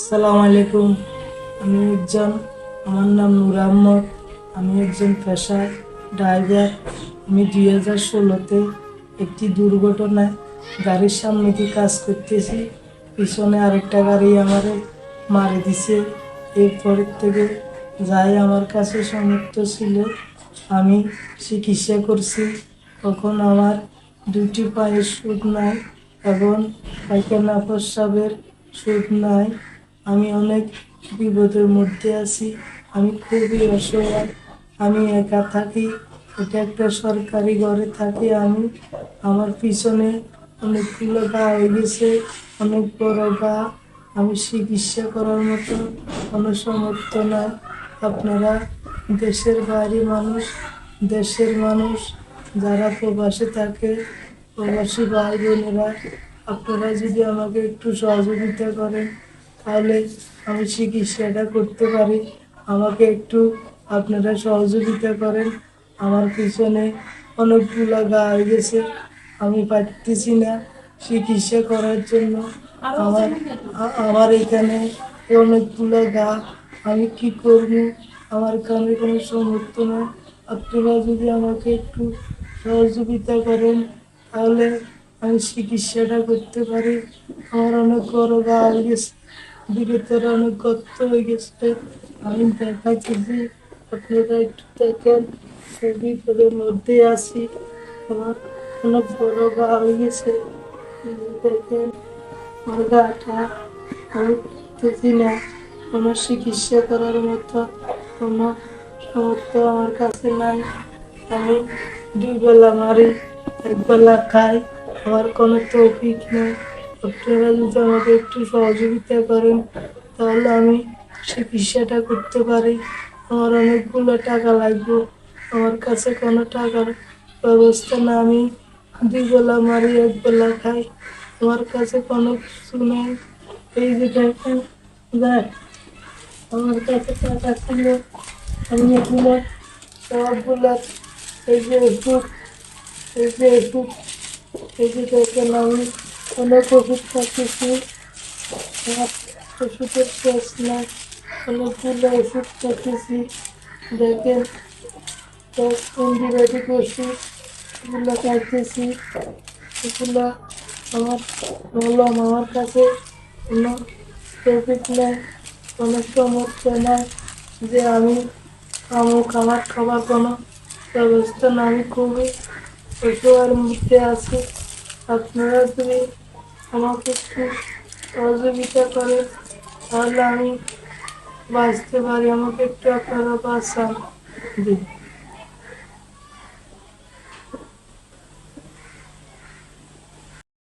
আসসালামু আলাইকুম। আমি একজন, আমার নাম নূর আহমদ। আমি একজন পেশায় ড্রাইভার। আমি দুই হাজার ষোলোতে একটি দুর্ঘটনায় গাড়ির সামনে দিয়ে কাজ করতেছি। পিছনে আরেকটা গাড়ি আমারে মারে দিছে। এরপরের থেকে যাই আমার কাছে সমর্থ ছিল, আমি চিকিৎসা করছি। তখন আমার দুটি পায়ের সুদ নাই এবং পায়খানা প্রস্রাবের সুদ নাই। আমি অনেক বিপদের মধ্যে আছি। আমি খুবই অসহায়। আমি একা থাকি। এটা একটা সরকারি ঘরে থাকি আমি। আমার পিছনে অনেকগুলো গা হয়ে গেছে। অনেক বড় গা। আমি চিকিৎসা করার মতো কোনো সমর্থ নাই। আপনারা দেশের বাইরে মানুষ, দেশের মানুষ যারা প্রবাসে থাকে, প্রবাসী ভাই বোনেরা আপনারা যদি আমাকে একটু সহযোগিতা করেন। তাহলে আমি চিকিৎসাটা করতে পারি। আমাকে একটু আপনারা সহযোগিতা করেন। আমার পিছনে অনেকগুলো গা হয়ে গেছে আমি পারতেছি না চিকিৎসা করার জন্য। আমার আমার এখানে অনেকগুলো গা। আমি কি করব? আমার কানে কোনো সমর্থ নেই। আপনারা যদি আমাকে একটু সহযোগিতা করেন, তাহলে আমি চিকিৎসাটা করতে পারি। আমার অনেক বড় গা গেছে। ভিতরে অনেক গর্ত হয়ে গেছে, আমি দেখাচ্ছি আপনারা একটু দেখেন সেই বিপদের মধ্যে আছি। আমার অনেক বড় গা হয়ে গেছে। দেখেন, আমার গাটা আমি বুঝতেছি না। কোনো চিকিৎসা করার মতো কোনো সামর্থ্য আমার কাছে নাই। আমি দুই বেলা মারি, এক বেলা খাই, আমার কোনো তৌফিক নেই। আপনারা যদি আমাকে একটু সহযোগিতা করেন, তাহলে আমি চিকিৎসাটা করতে পারি। আমার অনেকগুলো টাকা লাগবে। আমার কাছে কোনো টাকার ব্যবস্থা না। আমি দুই বেলা মারি, এক বেলা খাই। আমার কাছে কোনো কিছু নেই। এই যে দেখেন, দেখ, আমার কাছে টাকা ছিল। আমি এগুলো সবগুলো এই যে ওষুধ এই যে এই যে দেখেন আমি অনেক খাচ্ছি আমার ওষুধের শেষ নাই অনেকগুলো ওষুধ খাচ্ছি দেখেন অ্যান্টিবায়োটিক ওষুধ এগুলো খাইতেছি এগুলো আমার বললাম আমার কাছে কোনো প্রফিট নেই, কোনো সমস্যা নাই যে আমি আমুক আমার খাবার কোনো ব্যবস্থা না আমি খুবই অসহায়ের মধ্যে আছি। আপনারা যদি আমাকে একটু সহযোগিতা করে তাহলে আমি বাঁচতে পারি। আমাকে একটু আপনারা বাঁচান। দিন